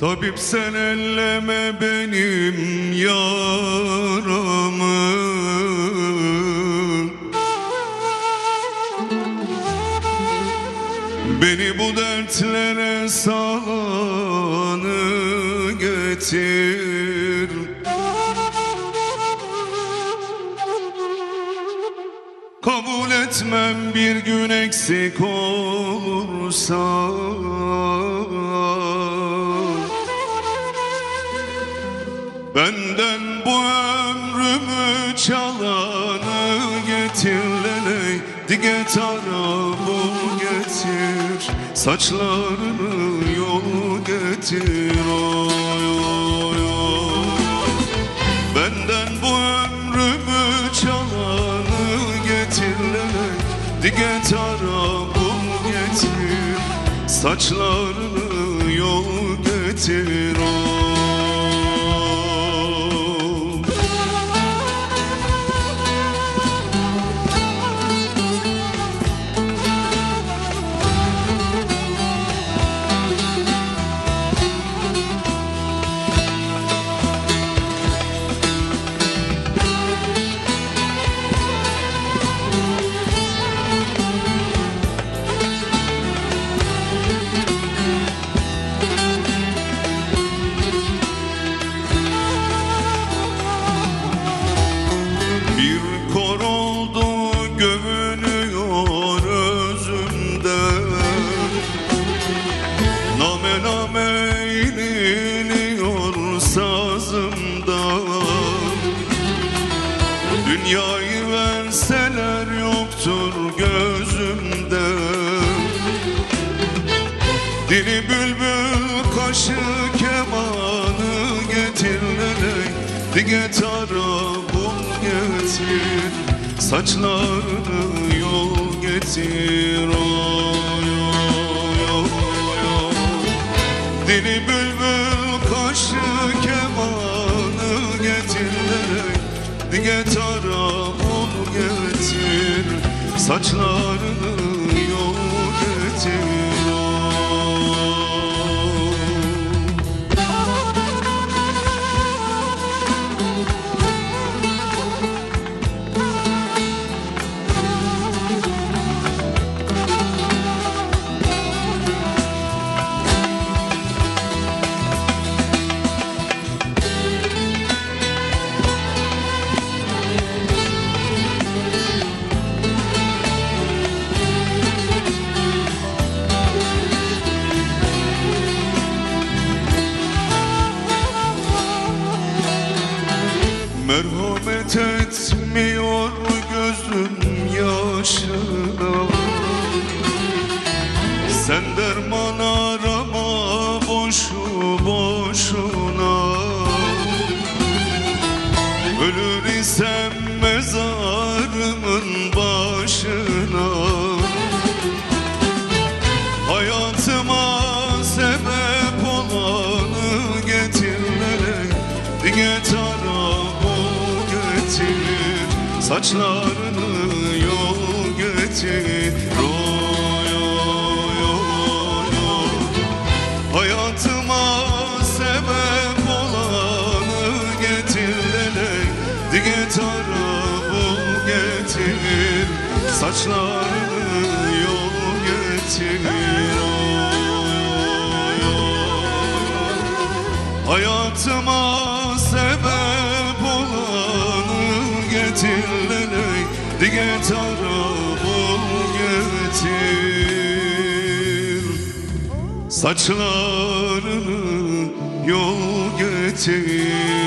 Tabip sen elleme benim yaramı. Beni bu dertlere salanı getir. Kabul etmem bir gün eksik olursa Benden bu ömrümü çalanı getir leley Dige getir. Saçlarını yol getir oy oy oy. Benden bu ömrümü çalanı getir leley Dige getir. Saçlarını yol getir oy Dünyayı verseler yoktur gözümde. Dili bülbül kaşı kemanı getirlerek Dige tarafım getir Saçlarını yol getir. Oy, oy, oy, oy. Dili bülbül Saçlarını Merhamet etmiyor gözüm yaşına. Sen derman Saçlarını yol getir Oy, oy, oy, oy. Hayatıma sebep olanı getirlerek Dige tarafı getir Saçlarını yol getir Oy, oy, oy. Hayatıma getirlerek Dige tarafı getir Saçlarını yol getir